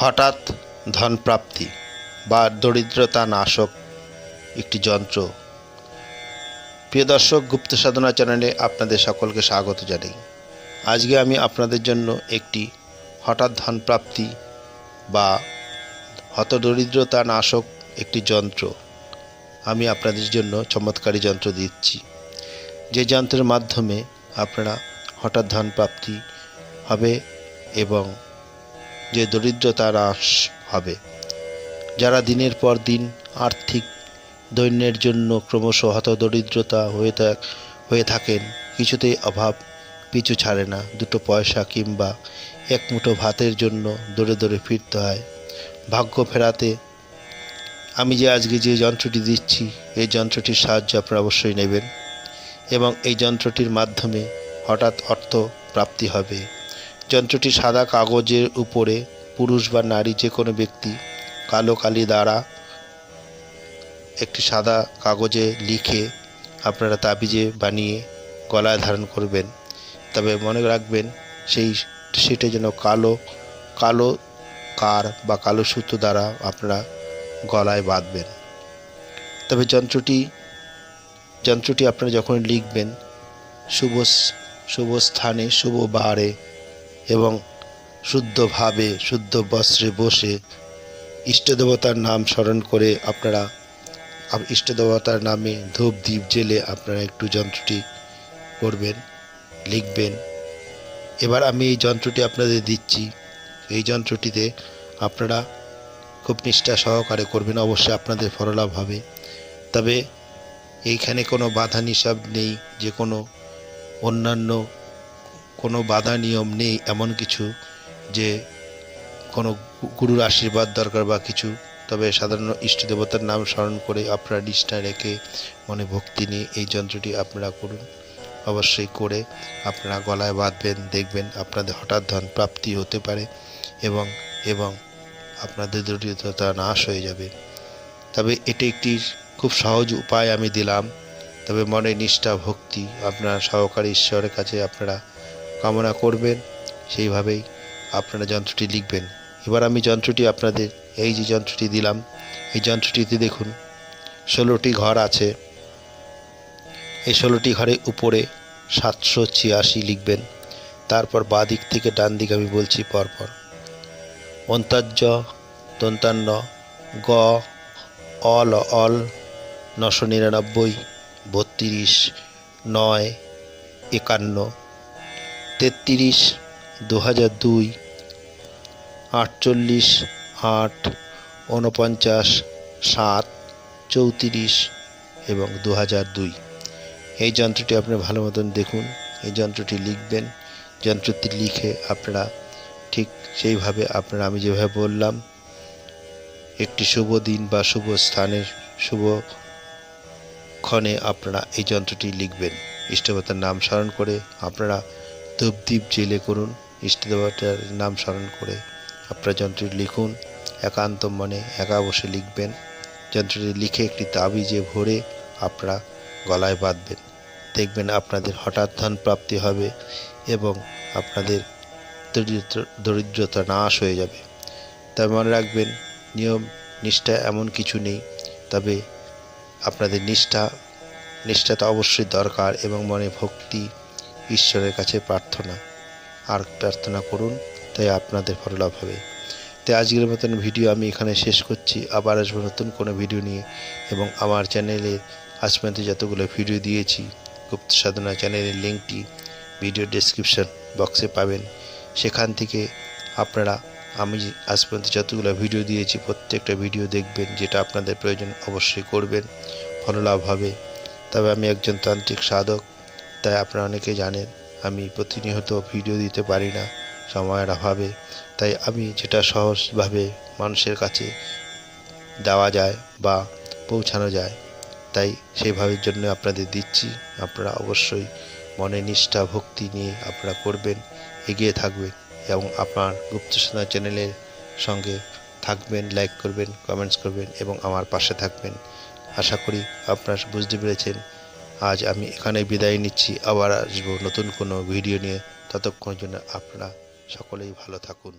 হঠাৎ ধনপ্রাপ্তি বা দরিদ্রতা নাশক একটি যন্ত্র। প্রিয় দর্শক, গুপ্ত সাধনা চ্যানেলে আপনাদের সকলকে স্বাগত জানাই। আজকে আমি আপনাদের জন্য একটি হঠাৎ ধনপ্রাপ্তি বা হতদরিদ্রতা নাশক একটি যন্ত্র আমি আপনাদের জন্য চমৎকারী যন্ত্র দিচ্ছি। যে যন্ত্রের মাধ্যমে আপনারা হঠাৎ ধনপ্রাপ্তি হবে এবং যে দরিদ্রতা হ্রাস হবে। যারা দিনের পর দিন আর্থিক দৈন্যের জন্য ক্রমশ হত দরিদ্রতা হয়ে থাক হয়ে থাকেন, কিছুতেই অভাব পিছু ছাড়ে না। দুটো পয়সা কিংবা এক মুঠো ভাতের জন্য দৌড়ে দৌড়ে ফিরতে হয়। ভাগ্য ফেরাতে আমি যে আজকে যে যন্ত্রটি দিচ্ছি, এই যন্ত্রটির সাহায্য আপনারা অবশ্যই নেবেন এবং এই যন্ত্রটির মাধ্যমে হঠাৎ অর্থ প্রাপ্তি হবে। যন্ত্রটি সাদা কাগজের উপরে, পুরুষ বা নারী যে কোনো ব্যক্তি, কালো কালি দ্বারা একটি সাদা কাগজে লিখে আপনারা তাবিজে বানিয়ে গলায় ধারণ করবেন। তবে মনে রাখবেন, সেই সেটা যেন কালো কালো কার বা কালো সুতো দ্বারা আপনারা গলায় বাঁধবেন। তবে যন্ত্রটি যন্ত্রটি আপনারা যখন লিখবেন, শুভ শুভ স্থানে, শুভ বারে এবং শুদ্ধভাবে শুদ্ধ বস্ত্রে বসে ইষ্টদেবতার নাম স্মরণ করে আপনারা ইষ্টদেবতার নামে ধূপ দ্বীপ জেলে আপনারা একটু যন্ত্রটি করবেন, লিখবেন। এবার আমি এই যন্ত্রটি আপনাদের দিচ্ছি। এই যন্ত্রটিতে আপনারা খুব নিষ্ঠা সহকারে করবেন, অবশ্যই আপনাদের ফললাভ হবে। তবে এইখানে কোনো বাধা নিষেধ নেই, যে কোনো অন্যান্য কোনো বাধা নিয়ম নেই এমন কিছু যে কোনো গুরুর আশীর্বাদ দরকার বা কিছু। তবে সাধারণ ইষ্ট দেবতার নাম স্মরণ করে আপনারা নিষ্ঠা রেখে মনে ভক্তি নিয়ে এই যন্ত্রটি আপনারা করুন। অবশ্যই করে আপনারা গলায় বাঁধবেন, দেখবেন আপনাদের হঠাৎ ধন প্রাপ্তি হতে পারে এবং এবং আপনাদের দরিদ্রতা নাশ হয়ে যাবে। তবে এটি একটি খুব সহজ উপায় আমি দিলাম। তবে মনে নিষ্ঠা, ভক্তি আপনার সহকারী ঈশ্বরের কাছে আপনারা কামনা করবেন। সেইভাবেই আপনারা যন্ত্রটি লিখবেন। এবার আমি যন্ত্রটি আপনাদের, এই যে যন্ত্রটি দিলাম, এই যন্ত্রটিতে দেখুন, ষোলোটি ঘর আছে। এই ষোলোটি ঘরের উপরে সাতশো ছিয়াশি লিখবেন। তারপর বাঁ দিক থেকে ডান দিক আমি বলছি পরপর। অন্তাজ্য দন্তান্ন গ অল অল, নশো নিরানব্বই, বত্রিশ, নয়, একান্ন। তেত্রিশ দু হাজার দুই, আটচল্লিশ, আট উনপঞ্চাশ সাত, চৌত্রিশ এবং দু হাজার দুই। এই যন্ত্রটি আপনি ভালো মতন দেখুন, এই যন্ত্রটি লিখবেন, যন্ত্রটি লিখে আপনারা ঠিক সেইভাবে আপনারা আমি যেভাবে বললাম, একটি শুভ দিন বা শুভ স্থানে শুভ ক্ষণে আপনারা এই যন্ত্রটি লিখবেন। ইষ্টদেবতার নাম স্মরণ করে আপনারা ধূপদীপ জেলে করুন ইষ্টদেবতার নাম স্মরণ করে আপনারা যন্ত্রটি লিখুন, একান্ত মনে একা বসে লিখবেন। যন্ত্রটি লিখে একটি তাবিজে ভরে আপনারা গলায় বাঁধবেন। দেখবেন আপনাদের হঠাৎ ধন প্রাপ্তি হবে এবং আপনাদের দরিদ্র, দরিদ্রতা নাশ হয়ে যাবে। তবে মনে রাখবেন, নিয়ম, নিষ্ঠা এমন কিছু নেই। তবে আপনাদের নিষ্ঠা নিষ্ঠাটা অবশ্যই দরকার এবং মনে ভক্তি ঈশ্বরের কাছে প্রার্থনা আর প্রার্থনা করুন, তাই আপনাদের ফললাভ হবে। তাই আজকের মতন ভিডিও আমি এখানে শেষ করছি। আবার আসব নতুন কোনো ভিডিও নিয়ে। এবং আমার চ্যানেলে আজ পর্যন্ত যতগুলো ভিডিও দিয়েছি, গুপ্ত সাধনা চ্যানেলের লিঙ্কটি ভিডিও ডেসক্রিপশন বক্সে পাবেন। সেখান থেকে আপনারা, আমি আজ পর্যন্ত যতগুলো ভিডিও দিয়েছি, প্রত্যেকটা ভিডিও দেখবেন, যেটা আপনাদের প্রয়োজন অবশ্যই করবেন। ফললাভ হবে। তবে আমি একজন তান্ত্রিক সাধক। তাই আপনারা অনেকে জানেন, আমি প্রতিনিয়ত ভিডিও দিতে পারি না, সময়ের অভাবে। তাই আমি যেটা সহজভাবে মানুষের কাছে দেওয়া যায় বা পৌঁছানো যায়, তাই সেইভাবের জন্য আপনাদের দিচ্ছি। আপনারা অবশ্যই মনে নিষ্ঠা, ভক্তি নিয়ে আপনারা করবেন, এগিয়ে থাকবেন এবং আপনার গুপ্তসেনা চ্যানেলের সঙ্গে থাকবেন, লাইক করবেন, কমেন্টস করবেন এবং আমার পাশে থাকবেন। আশা করি আপনারা বুঝতে পেরেছেন আজ আমি এখানে বিদায় নিচ্ছি। আবার আসব নতুন কোনো ভিডিও নিয়ে। ততক্ষণের জন্য আপনারা সকলেই ভালো থাকুন।